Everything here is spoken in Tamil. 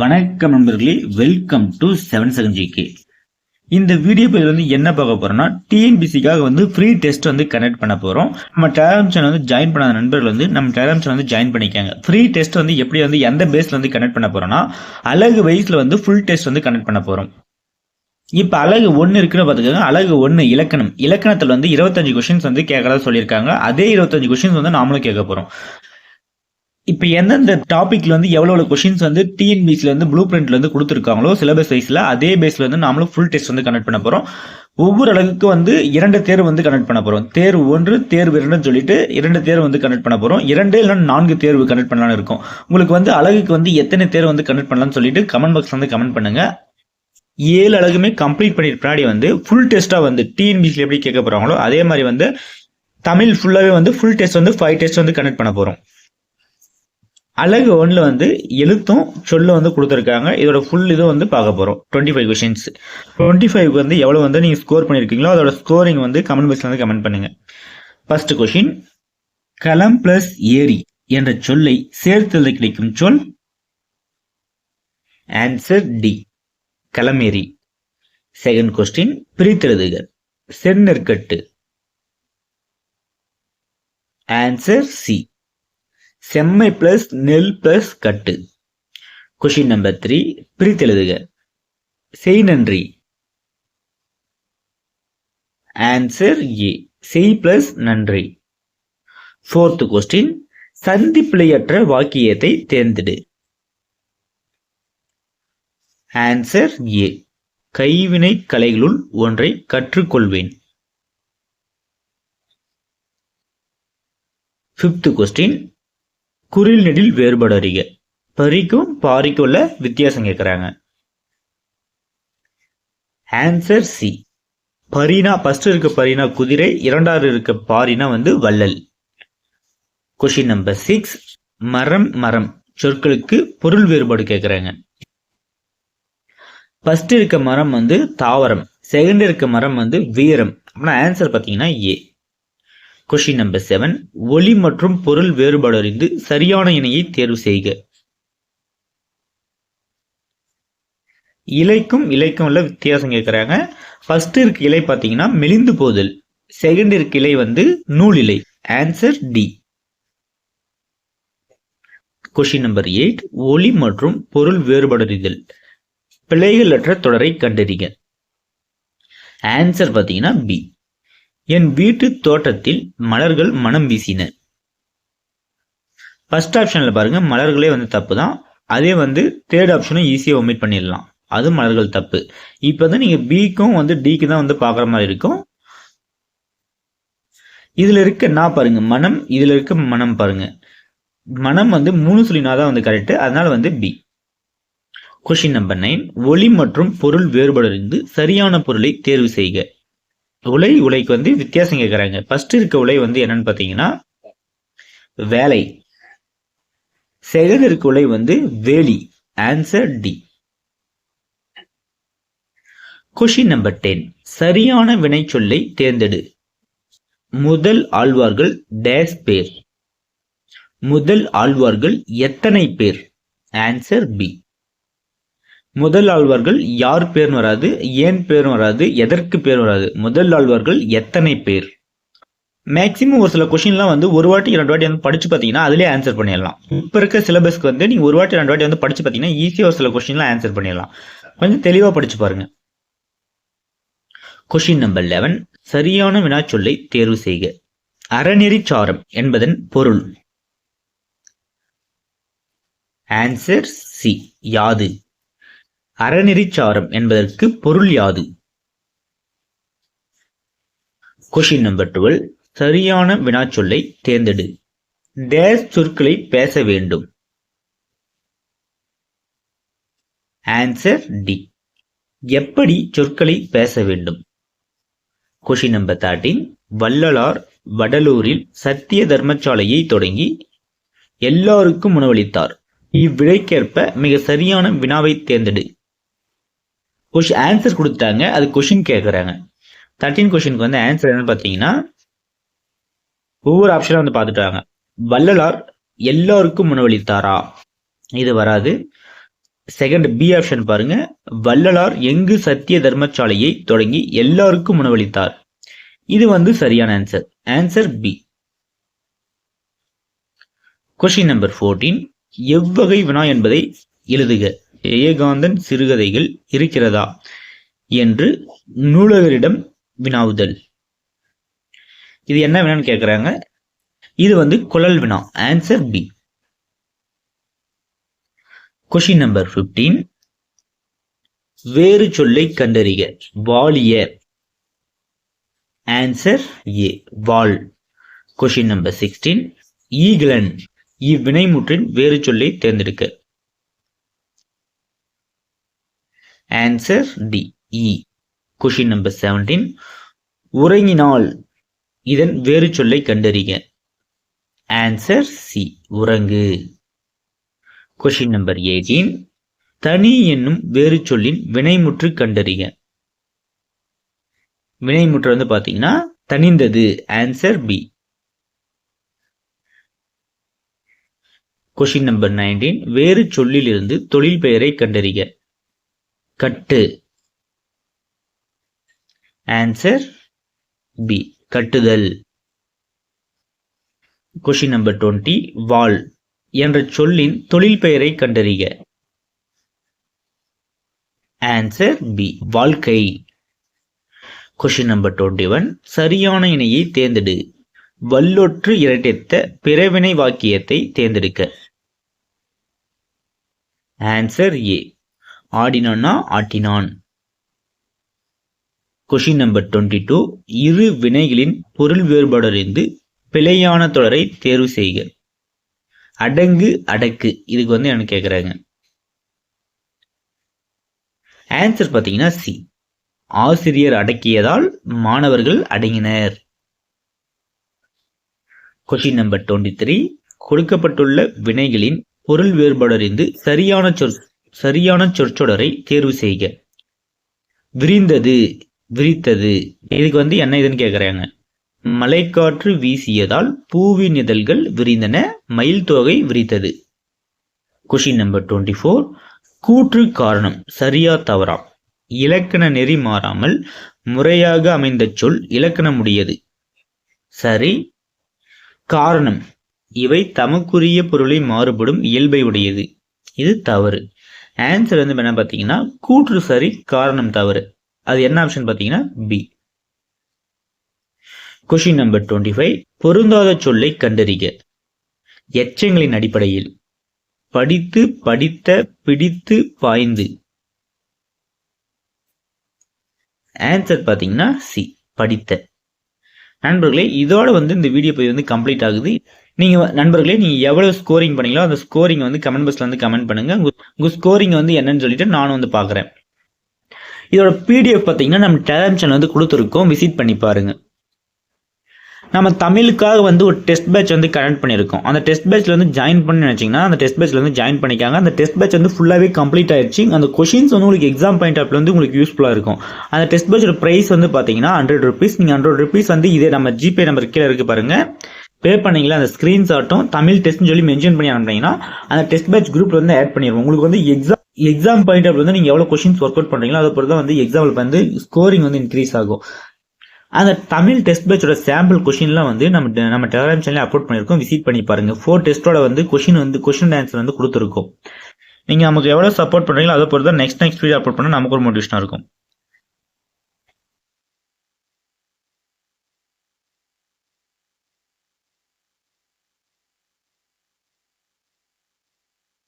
வணக்கம் நண்பர்களே welcome to seven second GK இந்த வீடியோ பேர் வந்து என்ன பார்க்க போறோம்னா டிஎன்பிசிக்காக வந்து ஃப்ரீ டெஸ்ட் வந்து கனெக்ட் பண்ண போறோம். நம்ம டெலாம் சேனல் வந்து ஜாயின் பண்ணாத நண்பர்கள் வந்து நம்ம டெலாம் சேனல் வந்து ஜாயின் பண்ணிக்காங்க. ஃப்ரீ டெஸ்ட் வந்து எப்படி வந்து எந்த பேஸ்ல வந்து கனெக்ட் பண்ண போறோம்னா அழகு வயசுல வந்து ஃபுல் டெஸ்ட் வந்து கனெக்ட் பண்ண போறோம். இப்ப அழகு ஒன்னு இருக்குன்னு பாத்துக்கோங்க அழகு ஒன்னு இலக்கணம். இலக்கணத்துல வந்து இருபத்தஞ்சு கொஸ்டின்ஸ் வந்து கேட்கறதா சொல்லியிருக்காங்க. அதே இருபத்தஞ்சு கொஸ்டின்ஸ் வந்து நாமளும் கேட்க போறோம். இப்போ எந்தெந்த டாப்பிக்ல வந்து எவ்வளோ எவ்வளோ கொஷின்ஸ் வந்து டிஎன்பிசியில் வந்து ப்ளூ பிரிண்ட்ல வந்து கொடுத்துருக்காங்களோ சிலபஸ் வைஸில் அதே பேஸில் வந்து நாமளும் ஃபுல் டெஸ்ட் வந்து கனெக்ட் பண்ண போகிறோம் ஒவ்வொரு அளவுக்கு வந்து இரண்டு தேர்வு வந்து கனெக்ட் பண்ண போகிறோம் தேர்வு ஒன்று தேர்வு இரண்டுன்னு சொல்லிட்டு இரண்டு தேர்வு வந்து கனெக்ட் பண்ண போகிறோம் இரண்டு இல்லைன்னா நான்கு தேர்வு கனெக்ட் பண்ணலாம்னு இருக்கும். உங்களுக்கு வந்து அழகுக்கு வந்து எத்தனை தேர்வு வந்து கனெக்ட் பண்ணலாம்னு சொல்லிட்டு கமெண்ட் பாக்ஸ் வந்து கமெண்ட் பண்ணுங்க. ஏழு அழகுமே கம்ப்ளீட் பண்ணிட்டு பின்னாடி வந்து ஃபுல் டெஸ்ட்டாக வந்து டிஎன்பிசியில் எப்படி கேட்க போகிறாங்களோ அதே மாதிரி வந்து தமிழ் ஃபுல்லாகவே வந்து ஃபுல் டெஸ்ட் வந்து ஃபைவ் டெஸ்ட் வந்து கனெக்ட் பண்ண போகிறோம் அழகு ஒன்ல வந்து எழுத்தும் சொல்ல வந்து கொடுத்துருக்காங்க. இதோட ஃபுல் இது வந்து பார்க்க போறோம். Twenty five questions twenty five வந்து எவ்வளவு வந்து நீங்க ஸ்கோர் பண்ணிருக்கீங்களோ அதோட ஸ்கோரிங் வந்து கமெண்ட் பாக்ஸ்ல வந்து கமெண்ட் பண்ணுங்க. ஃபர்ஸ்ட் கொஸ்டின் களம் பிளஸ் ஏரி என்ற சொல்லை சேர்த்தது கிடைக்கும் சொல்? ஆன்சர் டி களமேரி செகண்ட் கொஸ்டின் பிரித்தெழுதுக செந்நெற்கட்டு. ஆன்சர் சி செம்மை பிளஸ் நெல் பிளஸ் கட்டு. கொஷின் நம்பர் த்ரீ பிரித்தெழுதுக. செய் நன்றி. ஆன்சர் ஏ செய் பிளஸ் நன்றி. ஃபோர்த் கொஸ்டின் சந்தி பிழையற்ற வாக்கியத்தை தேர்ந்தெடு. ஆன்சர் ஏ கைவினை கலைகளுள் ஒன்றை கற்றுக்கொள்வேன். ஃபிஃப்த் கொஸ்டின் குரில் நெடில் வேறுபாடு அறிக பரிக்கும் பாரிக்கும் உள்ள வித்தியாசம் கேட்குறாங்க. ஆன்சர் சி பரினா ஃபர்ஸ்ட் இருக்க பரினா குதிரை இரண்டாவது இருக்க பாரினா வந்து வள்ளல். கொஷின் நம்பர் சிக்ஸ் மரம் மரம். சொற்களுக்கு பொருள் வேறுபாடு கேட்குறாங்க. ஃபர்ஸ்ட் இருக்க மரம் வந்து தாவரம். செகண்ட் இருக்க மரம் வந்து வீரம். அப்படின்னா ஆன்சர் பார்த்தீங்கன்னா ஏ கொஷின் நம்பர் செவன் ஒளி மற்றும் பொருள் வேறுபாடு அறிந்து சரியான இணையை தேர்வு செய்க. இலைக்கும் இலைக்கும் உள்ள வித்தியாசம் கேட்குறாங்க ஃபர்ஸ்ட் இருக்க இலை பார்த்தீங்கன்னா மெலிந்து போதல். செகண்ட் இருக்கு இலை வந்து நூல் இலை. Answer D question number eight ஒளி மற்றும் பொருள் வேறுபாடு பிழைகளற்ற தொடரை கண்டறிக. ஆன்சர் பார்த்தீங்கன்னா பி என் வீட்டு தோட்டத்தில் மலர்கள் மனம் வீசின. ஃபர்ஸ்ட் ஆப்ஷனில் பாருங்க மலர்களே வந்து தப்பு தான் அதே வந்து தேர்ட் ஆப்ஷனும் ஈஸியாக ஒமிட் பண்ணிடலாம். அது மலர்கள் தப்பு. இப்போ வந்து நீங்கள் பிக்கும் வந்து டிக்கு தான் வந்து பார்க்குற மாதிரி இருக்கும். இதில் இருக்க நான் பாருங்க மனம் இதில் இருக்க மனம் பாருங்க. மனம் வந்து மூணு சொல்லினா தான் வந்து கரெக்டு அதனால வந்து பி கொஷின் நம்பர் நைன் ஒளி மற்றும் பொருள் வேறுபாடு இருந்து சரியான பொருளை தேர்வு செய்க. உலை உலைக்கு வந்து வித்தியாசம் கேட்குறாங்க ஃபர்ஸ்ட் இருக்க உலை வந்து என்னன்னு பார்த்தீங்கன்னா வேலை. செகண்ட் இருக்க உலை வந்து வேலி. Answer D question number ten சரியான வினை சொல்லை தேர்ந்தெடு. முதல் ஆழ்வார்கள் டேஸ் பேர். முதல் ஆழ்வார்கள் எத்தனை பேர்? ஆன்சர் பி முதல் ஆழ்வார்கள் யார் பேர் வராது ஏன் பேர் வராது எதற்கு பேர் வராது. முதல் ஆழ்வார்கள் எத்தனை பேர்? மேக்சிமம் ஒரு சில கொஷின்லாம் வந்து ஒரு வாட்டி ரெண்டு வாட்டி வந்து படிச்சு பார்த்தீங்கன்னா அதிலே ஆன்சர் பண்ணிடலாம். இப்போ இருக்க சிலபஸ்க்கு வந்து நீங்கள் ஒரு வாட்டி ரெண்டு வாட்டி வந்து படிச்சு பார்த்தீங்கன்னா ஈஸியாக ஒரு சில கொஷின்லாம் ஆன்சர் பண்ணிடலாம். கொஞ்சம் தெளிவாக படிச்சு பாருங்க. கொஷின் நம்பர் லெவன் சரியான வினாச்சொல்லை தேர்வு செய்க. அறநெறிச்சாரம் என்பதன் பொருள். ஆன்சர் சி யாது? அறநெறிச்சாரம் என்பதற்கு பொருள் யாது? கொஷின் நம்பர் டுவெல் சரியான வினாச்சொல்லை தேர்ந்தெடு. டேஸ் சொற்களை பேச வேண்டும். ஆன்சர் டி எப்படி சொற்களை பேச வேண்டும்? கொஷின் நம்பர் தேர்ட்டீன் வள்ளலார் வடலூரில் சத்திய தர்மசாலையை தொடங்கி எல்லாருக்கும் உணவளித்தார் இவ்விடைக்கேற்ப மிக சரியான வினாவை தேர்ந்தெடு. கொஷின் ஆன்சர் கொடுத்தாங்க அது கொஷின் கேட்குறாங்க தேர்ட்டீன் கொஷினுக்கு வந்து ஆன்சர் என்னன்னு பார்த்தீங்கன்னா ஒவ்வொரு ஆப்ஷனும் வந்து பார்த்துட்டாங்க. வள்ளலார் எல்லோருக்கும் உணவளித்தாரா இது வராது. செகண்ட் பி ஆப்ஷன் பாருங்க. வள்ளலார் எங்கு சத்திய தர்மசாலையை தொடங்கி எல்லாருக்கும் உணவளித்தார் இது வந்து சரியான answer answer B question number fourteen எவ்வகை வினா என்பதை எழுதுக. ஏகாந்தன் சிறுகதைகள் இருக்கிறதா என்று நூலகரிடம் வினாவுதல். இது என்ன வினான்னு கேட்குறாங்க இது வந்து குழல் வினா answer B question number fifteen வேறு சொல்லை கண்டறிக வாலிய. ஆன்சர் ஏ வால். கொஷின் நம்பர் சிக்ஸ்டீன் ஈகலன் இவ்வினைமுற்றின் வேறு சொல்லை தேர்ந்தெடுக்க. Answer D E question number seventeen உறங்கினால் இதன் வேறு சொல்லை கண்டறிக. ஆன்சர் சி உறங்கு. கொஷின் நம்பர் எயிட்டீன் தனி என்னும் வேறு சொல்லின் வினைமுற்று கண்டறிக. வினைமுற்று வந்து பார்த்தீங்கன்னா தனிந்தது. Answer B question number nineteen வேறு சொல்லிலிருந்து தொழில் பெயரை கண்டறிக. கட்டு. ஆன்சர் பி கட்டுதல். கொஷின் நம்பர் டுவெண்ட்டி வால் என்ற சொல்லின் தொழில் பெயரை கண்டறிக. ஆன்சர் பி வாழ்க்கை. கொஷின் நம்பர் டுவெண்ட்டி ஒன் சரியான இணையை தேர்ந்தெடு. வல்லொற்று இரட்டித்த பிறவினை வாக்கியத்தை தேர்ந்தெடுக்க. ஆன்சர் ஏ ஆடினான்னா ஆட்டினான். கொஷின் நம்பர் டுவெண்ட்டி டூ இரு வினைகளின் பொருள் வேறுபாடறிந்து பிழையான தொடரை தேர்வு செய்க. அடங்கு அடக்கு. இதுக்கு வந்து எனக்கு கேட்குறாங்க ஆன்சர் பார்த்தீங்கன்னா சி ஆசிரியர் அடக்கியதால் மாணவர்கள் அடங்கினர். கொஷின் நம்பர் டுவெண்ட்டி த்ரீ கொடுக்கப்பட்டுள்ள வினைகளின் பொருள் வேறுபாடறிந்து சரியான சொல் சரியான சொற்சொடரை தேர்வு செய்க. விரிந்தது விரித்தது. இதுக்கு வந்து என்ன இதுன்னு கேட்குறாங்க மலைக்காற்று வீசியதால் பூவின் இதழ்கள் விரிந்தன மயில் தொகை விரித்தது. கொஷின் நம்பர் டுவெண்ட்டி ஃபோர் கூற்று காரணம் சரியா தவறா? இலக்கண நெறி மாறாமல் முறையாக அமைந்த சொல் இலக்கணமுடையது. சரி. காரணம் இவை தமக்குரிய பொருளை மாறுபடும் இயல்பை உடையது. இது தவறு. ஆன்சர் வந்து என்ன பார்த்தீங்கன்னா கூற்று சரி காரணம் தவறு. அது என்ன ஆப்ஷன் பார்த்தீங்கன்னா B question number twenty five பொருந்தாத சொல்லை கண்டறிக. எச்சங்களின் அடிப்படையில். படித்து படித்த பிடித்து பாய்ந்து. ஆன்சர் பார்த்தீங்கன்னா சி படித்த. நண்பர்களே இதோட வந்து இந்த வீடியோ போய் வந்து கம்ப்ளீட் ஆகுது. நீங்க நண்பர்களே நீங்க எவ்வளவு ஸ்கோரிங் பண்ணீங்களோ அந்த ஸ்கோரிங் வந்து கமெண்ட் பாக்ஸ்ல வந்து கமெண்ட் பண்ணுங்க. உங்க ஸ்கோரிங் வந்து என்னன்னு சொல்லிட்டு நானும் வந்து பாக்குறேன். இதோட பிடிஎஃப் பார்த்தீங்கன்னா நம்ம டெலிகிராம் சேனல் வந்து கொடுத்துருக்கோம். விசிட் பண்ணி பாருங்க. நம்ம தமிழுக்காக வந்து ஒரு டெஸ்ட் பேட்ச் வந்து கனெக்ட் பண்ணியிருக்கோம். அந்த டெஸ்ட் பேட்ச்ல வந்து ஜாயின் பண்ணி நினச்சிங்கன்னா அந்த டெஸ்ட் பேட்ச்ல வந்து ஜாயின் பண்ணிக்காங்க. அந்த டெஸ்ட் பேட்ச் வந்து ஃபுல்லாகவே கம்ப்ளீட் ஆயிடுச்சு. அந்த கொஷின்ஸ் வந்து உங்களுக்கு எக்ஸாம் பாயிண்ட் ஆஃப்ல வந்து உங்களுக்கு யூஸ்ஃபுல்லாக இருக்கும். அந்த டெஸ்ட் பேட்சோட ப்ரைஸ் வந்து பார்த்தீங்கன்னா ஹண்ட்ரட் ருபீஸ் நீங்கள் ஹண்ட்ரட் ருபீஸ் வந்து இதே நம்ம ஜிபே நம்பர் கீழே இருக்கு பாருங்க. பே பண்ணீங்களா அந்த ஸ்க்ரீன்ஷாட்டும் தமிழ் டெஸ்ட்னு சொல்லி மென்ஷன் பண்ணி அனுப்பினீங்கன்னா அந்த டெஸ்ட் பேட்ச் குரூப்ல வந்து ஆட் பண்ணிடுவோம் உங்களுக்கு வந்து எக்ஸாம் எக்ஸாம் பாயிண்ட் ஆஃப் வந்து நீங்கள் எவ்வளோ கொஷின்ஸ் ஒர்க் அவுட் பண்ணுறீங்களோ அதை பொறுத்து தான் வந்து எக்ஸாம்பிள் வந்து ஸ்கோரிங் வந்து இன்க்ரீஸ் ஆகும். அந்த தமிழ் டெஸ்ட் பேட்சோட சாம்பிள் கொஷின்லாம் வந்து நம்ம நம்ம டெலகிராம் சேனலில் அப்லோட் பண்ணியிருக்கோம். விசிட் பண்ணி பாருங்கள் ஃபோர் டெஸ்ட்டோட வந்து கொஷின் வந்து கொஷின் ஆன்சர் வந்து கொடுத்துருக்கோம். நீங்கள் நமக்கு எவ்வளோ சப்போர்ட் பண்ணுறீங்களோ அதை பொறுத்து தான் நெக்ஸ்ட் நெக்ஸ்ட் வீடியோ அப்லோட் பண்ணால் நமக்கு ஒரு மோட்டிவேஷனாக இருக்கும்.